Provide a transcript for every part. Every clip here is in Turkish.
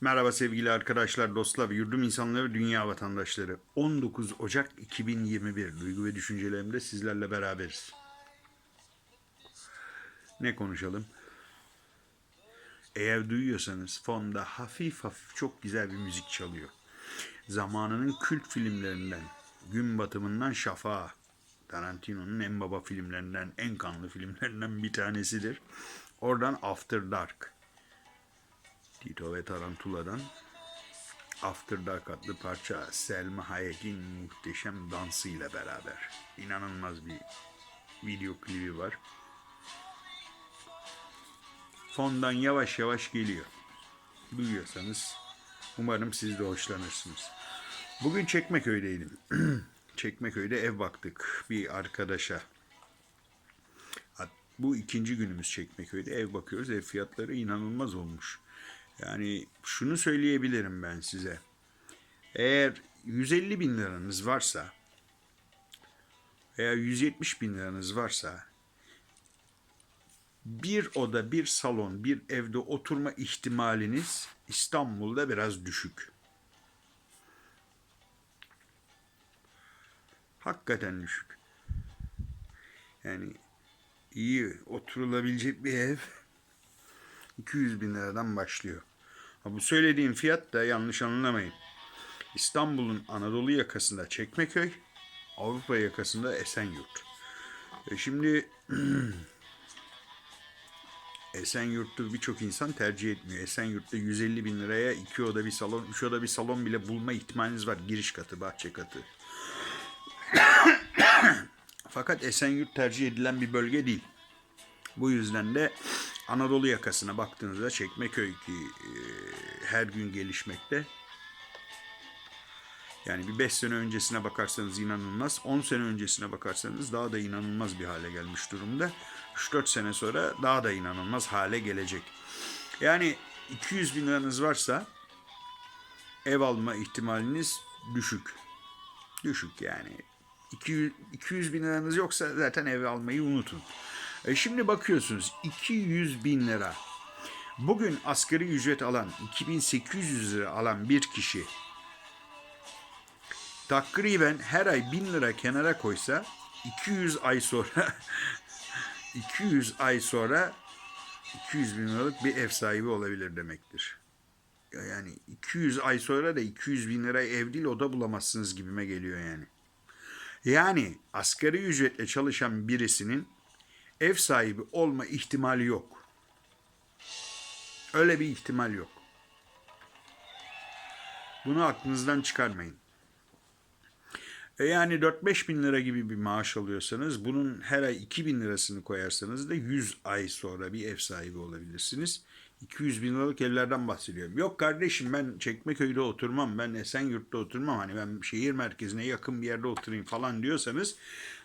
Merhaba sevgili arkadaşlar, dostlar, yurdum insanları, dünya vatandaşları. 19 Ocak 2021 duygu ve düşüncelerimde sizlerle beraberiz. Ne konuşalım? Eğer duyuyorsanız fonda hafif hafif çok güzel bir müzik çalıyor. Zamanının kült filmlerinden, Gün Batımından Şafağa, Tarantino'nun en baba filmlerinden, en kanlı filmlerinden bir tanesidir. Oradan After Dark. Tito ve Tarantula'dan After Dark adlı parça Selma Hayek'in muhteşem dansıyla beraber. İnanılmaz bir video klibi var. Fondan yavaş yavaş geliyor. Duyuyorsanız umarım siz de hoşlanırsınız. Bugün Çekmeköy'deydim. Çekmeköy'de ev baktık bir arkadaşa. Bu ikinci günümüz Çekmeköy'de ev bakıyoruz. Ev fiyatları inanılmaz olmuş. Yani şunu söyleyebilirim ben size. Eğer 150 bin liranız varsa veya 170 bin liranız varsa bir oda, bir salon, bir evde oturma ihtimaliniz İstanbul'da biraz düşük. Hakikaten düşük. Yani iyi oturulabilecek bir ev 200 bin liradan başlıyor. Bu söylediğim fiyat da yanlış anlamayın. İstanbul'un Anadolu yakasında Çekmeköy, Avrupa yakasında Esenyurt. E şimdi Esenyurt'u birçok insan tercih etmiyor. Esenyurt'ta 150 bin liraya iki oda bir salon, üç oda bir salon bile bulma ihtimaliniz var. Giriş katı, bahçe katı. Fakat Esenyurt tercih edilen bir bölge değil. Bu yüzden de Anadolu yakasına baktığınızda Çekmeköy ki e, her gün gelişmekte. Yani bir 5 sene öncesine bakarsanız inanılmaz. 10 sene öncesine bakarsanız daha da inanılmaz bir hale gelmiş durumda. 3-4 sene sonra daha da inanılmaz hale gelecek. Yani 200 bin liranız varsa ev alma ihtimaliniz düşük. Düşük yani. 200, 200 bin liranız yoksa zaten ev almayı unutun. E şimdi bakıyorsunuz 200 bin lira. Bugün asgari ücret alan 2800 lira alan bir kişi takriben her ay 1000 lira kenara koysa 200 ay sonra 200 ay sonra 200 bin liralık bir ev sahibi olabilir demektir. Yani 200 ay sonra da 200 bin lira ev değil oda bulamazsınız gibime geliyor yani. Yani asgari ücretle çalışan birisinin ev sahibi olma ihtimali yok. Öyle bir ihtimal yok. Bunu aklınızdan çıkarmayın. E yani 4-5 bin lira gibi bir maaş alıyorsanız bunun her ay 2 bin lirasını koyarsanız da 100 ay sonra bir ev sahibi olabilirsiniz. 200 bin liralık evlerden bahsediyorum. Yok kardeşim ben Çekmeköy'de oturmam, ben Esenyurt'ta oturmam. Hani ben şehir merkezine yakın bir yerde oturayım falan diyorsanız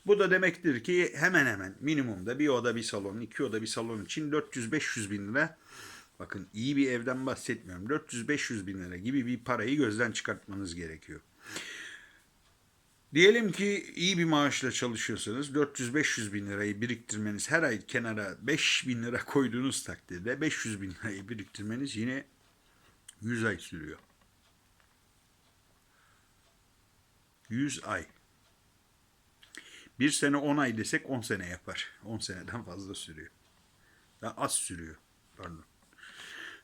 bu da demektir ki hemen hemen minimumda bir oda bir salon, iki oda bir salon için 400-500 bin lira bakın iyi bir evden bahsetmiyorum. 400-500 bin lira gibi bir parayı gözden çıkartmanız gerekiyor. Diyelim ki iyi bir maaşla çalışıyorsanız 400-500 bin lirayı biriktirmeniz her ay kenara 5 bin lira koyduğunuz takdirde 500 bin lirayı biriktirmeniz yine 100 ay sürüyor. 100 ay. Bir sene 10 ay desek 10 sene yapar. 10 seneden fazla sürüyor. Daha az sürüyor. Pardon.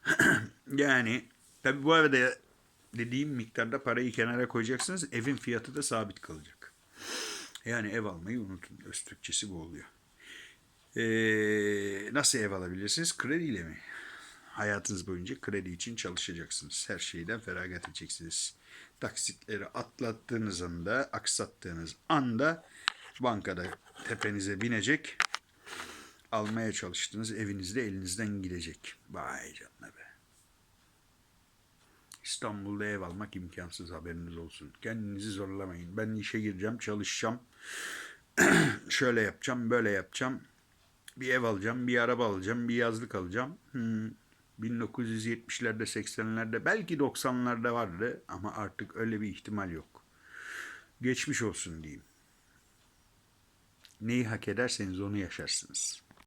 yani tabi bu arada dediğim miktarda parayı kenara koyacaksınız. Evin fiyatı da sabit kalacak. Yani ev almayı unutun. Öz Türkçesi bu oluyor. Ee, nasıl ev alabilirsiniz? Krediyle mi? Hayatınız boyunca kredi için çalışacaksınız. Her şeyden feragat edeceksiniz. Taksitleri atlattığınız anda, aksattığınız anda bankada tepenize binecek. Almaya çalıştığınız evinizde elinizden gidecek. Vay canına be. İstanbul'da ev almak imkansız haberiniz olsun. Kendinizi zorlamayın. Ben işe gireceğim, çalışacağım. Şöyle yapacağım, böyle yapacağım. Bir ev alacağım, bir araba alacağım, bir yazlık alacağım. Hmm. 1970'lerde, 80'lerde, belki 90'larda vardı ama artık öyle bir ihtimal yok. Geçmiş olsun diyeyim. Neyi hak ederseniz onu yaşarsınız.